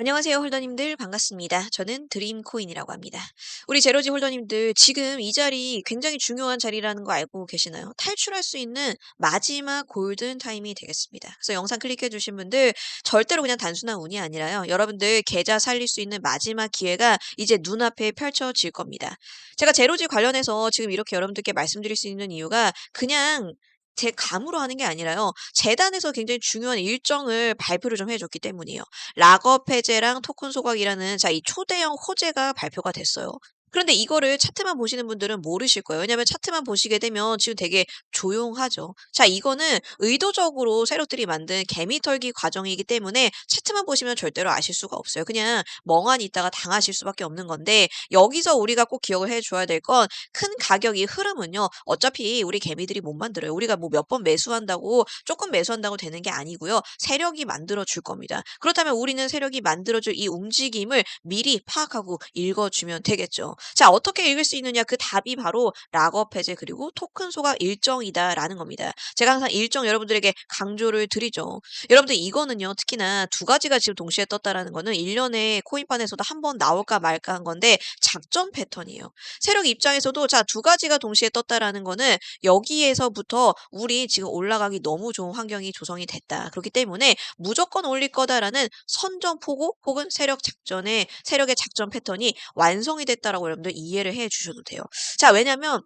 안녕하세요 홀더님들 반갑습니다. 저는 드림코인이라고 합니다. 우리 제로지 홀더님들 지금 이 자리 굉장히 중요한 자리라는 거 알고 계시나요? 탈출할 수 있는 마지막 골든 타임이 되겠습니다. 그래서 영상 클릭해 주신 분들 절대로 그냥 단순한 운이 아니라요. 여러분들 계좌 살릴 수 있는 마지막 기회가 이제 눈앞에 펼쳐질 겁니다. 제가 제로지 관련해서 지금 이렇게 여러분들께 말씀드릴 수 있는 이유가 그냥 제 감으로 하는 게 아니라요. 재단에서 굉장히 중요한 일정을 발표를 좀 해줬기 때문이에요. 락업 해제랑 토큰 소각이라는 자, 이 초대형 호재가 발표가 됐어요. 그런데 이거를 차트만 보시는 분들은 모르실 거예요. 왜냐하면 차트만 보시게 되면 지금 되게 조용하죠. 자, 이거는 의도적으로 세력들이 만든 개미털기 과정이기 때문에 차트만 보시면 절대로 아실 수가 없어요. 그냥 멍하니 있다가 당하실 수밖에 없는 건데 여기서 우리가 꼭 기억을 해줘야 될 건 큰 가격이 흐름은요. 어차피 우리 개미들이 못 만들어요. 우리가 뭐 몇 번 매수한다고 조금 매수한다고 되는 게 아니고요. 세력이 만들어 줄 겁니다. 그렇다면 우리는 세력이 만들어줄 이 움직임을 미리 파악하고 읽어주면 되겠죠. 자, 어떻게 읽을 수 있느냐? 그 답이 바로 락업 해제 그리고 토큰 소각 일정이다라는 겁니다. 제가 항상 일정 여러분들에게 강조를 드리죠. 여러분들 이거는요. 특히나 두 가지가 지금 동시에 떴다라는 거는 1년에 코인판에서도 한 번 나올까 말까 한 건데 작전 패턴이에요. 세력 입장에서도 자, 두 가지가 동시에 떴다라는 거는 여기에서부터 우리 지금 올라가기 너무 좋은 환경이 조성이 됐다. 그렇기 때문에 무조건 올릴 거다라는 선전 포고 혹은 세력 작전의 세력의 작전 패턴이 완성이 됐다라고 여러분들 이해를 해 주셔도 돼요. 자, 왜냐면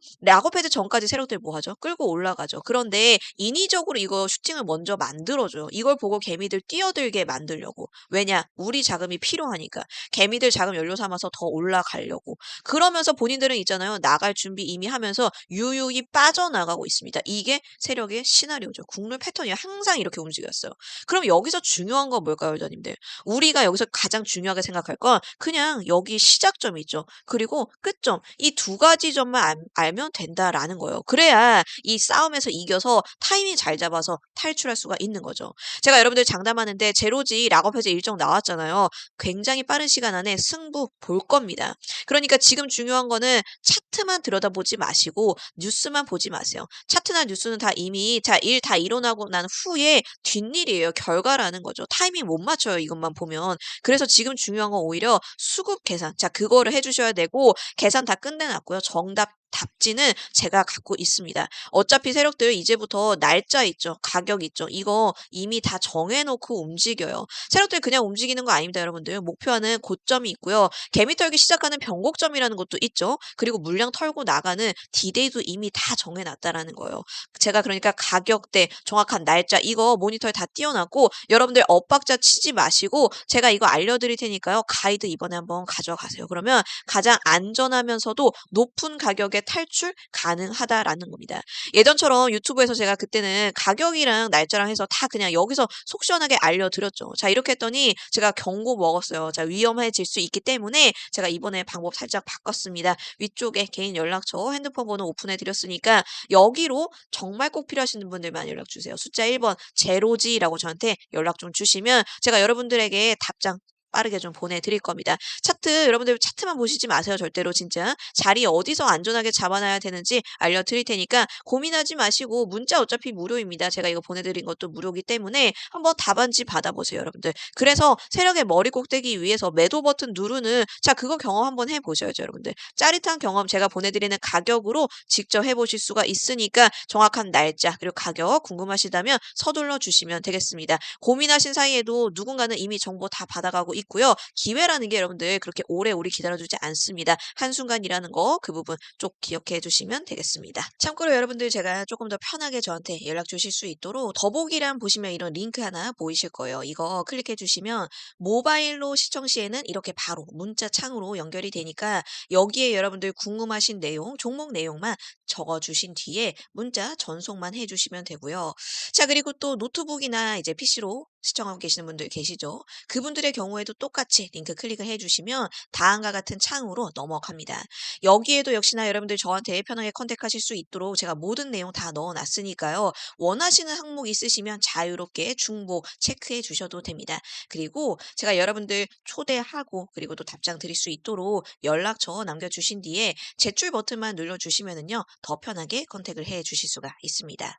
해제 전까지 세력들 뭐 하죠? 끌고 올라가죠. 그런데 인위적으로 이거 슈팅을 먼저 만들어 줘요. 이걸 보고 개미들 뛰어들게 만들려고. 왜냐? 우리 자금이 필요하니까. 개미들 자금 연료 삼아서 더 올라가려고. 그러면서 본인들은 있잖아요. 나갈 준비 이미 하면서 유유히 빠져나가고 있습니다. 이게 세력의 시나리오죠. 국룰 패턴이 항상 이렇게 움직였어요. 그럼 여기서 중요한 건 뭘까요, 여자님들? 우리가 여기서 가장 중요하게 생각할 건 그냥 여기 시작점이 있죠. 그리고 끝점. 이 두 가지 점만 알, 알면 된다라는 거예요. 그래야 이 싸움에서 이겨서 타이밍 잘 잡아서 탈출할 수가 있는 거죠. 제가 여러분들 장담하는데 제로지 락업 해제 일정 나왔잖아요. 굉장히 빠른 시간 안에 승부 볼 겁니다. 그러니까 지금 중요한 거는 차트만 들여다보지 마시고 뉴스만 보지 마세요. 차트나 뉴스는 다 이미 자, 일 다 일어나고 난 후에 뒷일이에요. 결과라는 거죠. 타이밍 못 맞춰요. 이것만 보면. 그래서 지금 중요한 건 오히려 수급 계산. 자, 그거를 해주셔야 되고 계산 다 끝내놨고요. 정답 답지는 제가 갖고 있습니다. 어차피 세력들 이제부터 날짜 있죠. 가격 있죠. 이거 이미 다 정해놓고 움직여요. 세력들 그냥 움직이는 거 아닙니다, 여러분들. 목표하는 고점이 있고요. 개미 털기 시작하는 변곡점이라는 것도 있죠. 그리고 물량 털고 나가는 디데이도 이미 다 정해놨다라는 거예요. 제가 그러니까 가격대, 정확한 날짜 이거 모니터에 다 띄워놨고 여러분들 엇박자 치지 마시고 제가 이거 알려드릴 테니까요. 가이드 이번에 한번 가져가세요. 그러면 가장 안전하면서도 높은 가격에 탈출 가능하다라는 겁니다. 예전처럼 유튜브에서 제가 그때는 가격이랑 날짜랑 해서 다 그냥 여기서 속 시원하게 알려드렸죠. 자, 이렇게 했더니 제가 경고 먹었어요. 자, 위험해질 수 있기 때문에 제가 이번에 방법 살짝 바꿨습니다. 위쪽에 개인 연락처, 핸드폰 번호 오픈해 드렸으니까 여기로 정말 꼭 필요하신 분들만 연락 주세요. 숫자 1번 제로지라고 저한테 연락 좀 주시면 제가 여러분들에게 답장 빠르게 좀 보내드릴 겁니다. 차트 여러분들 차트만 보시지 마세요. 절대로 진짜 자리 어디서 안전하게 잡아놔야 되는지 알려드릴 테니까 고민하지 마시고 문자 어차피 무료입니다. 제가 이거 보내드린 것도 무료기 때문에 한번 답안지 받아보세요, 여러분들. 그래서 세력의 머리 꼭대기 위에서 매도 버튼 누르는 자 그거 경험 한번 해보셔야죠, 여러분들. 짜릿한 경험 제가 보내드리는 가격으로 직접 해보실 수가 있으니까 정확한 날짜 그리고 가격 궁금하시다면 서둘러 주시면 되겠습니다. 고민하신 사이에도 누군가는 이미 정보 다 받아가고 있고요. 기회라는 게 여러분들 그렇게 오래오래 기다려주지 않습니다. 한순간이라는 거 그 부분 꼭 기억해 주시면 되겠습니다. 참고로 여러분들 제가 조금 더 편하게 저한테 연락 주실 수 있도록 더보기란 보시면 이런 링크 하나 보이실 거예요. 이거 클릭해 주시면 모바일로 시청 시에는 이렇게 바로 문자 창으로 연결이 되니까 여기에 여러분들 궁금하신 내용, 종목 내용만 적어 주신 뒤에 문자 전송만 해 주시면 되고요. 자, 그리고 또 노트북이나 이제 PC로 시청하고 계시는 분들 계시죠? 그분들의 경우에도 똑같이 링크 클릭을 해주시면 다음과 같은 창으로 넘어갑니다. 여기에도 역시나 여러분들 저한테 편하게 컨택하실 수 있도록 제가 모든 내용 다 넣어놨으니까요. 원하시는 항목 있으시면 자유롭게 중복 체크해 주셔도 됩니다. 그리고 제가 여러분들 초대하고 그리고 또 답장 드릴 수 있도록 연락처 남겨주신 뒤에 제출 버튼만 눌러주시면은요. 더 편하게 컨택을 해 주실 수가 있습니다.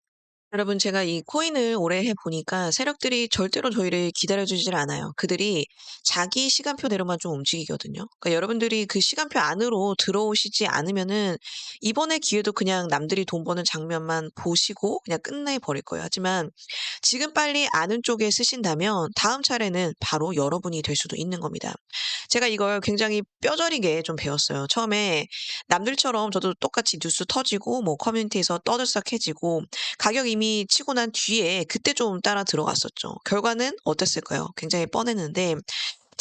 여러분 제가 이 코인을 오래 해 보니까 세력들이 절대로 저희를 기다려 주질 않아요. 그들이 자기 시간표대로만 좀 움직이거든요. 그러니까 여러분들이 그 시간표 안으로 들어오시지 않으면은 이번의 기회도 그냥 남들이 돈 버는 장면만 보시고 그냥 끝내 버릴 거예요. 하지만 지금 빨리 아는 쪽에 쓰신다면 다음 차례는 바로 여러분이 될 수도 있는 겁니다. 제가 이걸 굉장히 뼈저리게 좀 배웠어요. 처음에 남들처럼 저도 똑같이 뉴스 터지고 뭐 커뮤니티에서 떠들썩해지고 가격 이미 치고 난 뒤에 그때 좀 따라 들어갔었죠. 결과는 어땠을까요? 굉장히 뻔했는데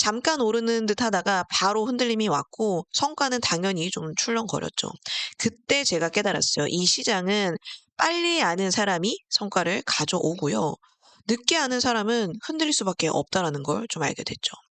잠깐 오르는 듯 하다가 바로 흔들림이 왔고 성과는 당연히 좀 출렁거렸죠. 그때 제가 깨달았어요. 이 시장은 빨리 아는 사람이 성과를 가져오고요. 늦게 아는 사람은 흔들릴 수밖에 없다라는 걸 좀 알게 됐죠.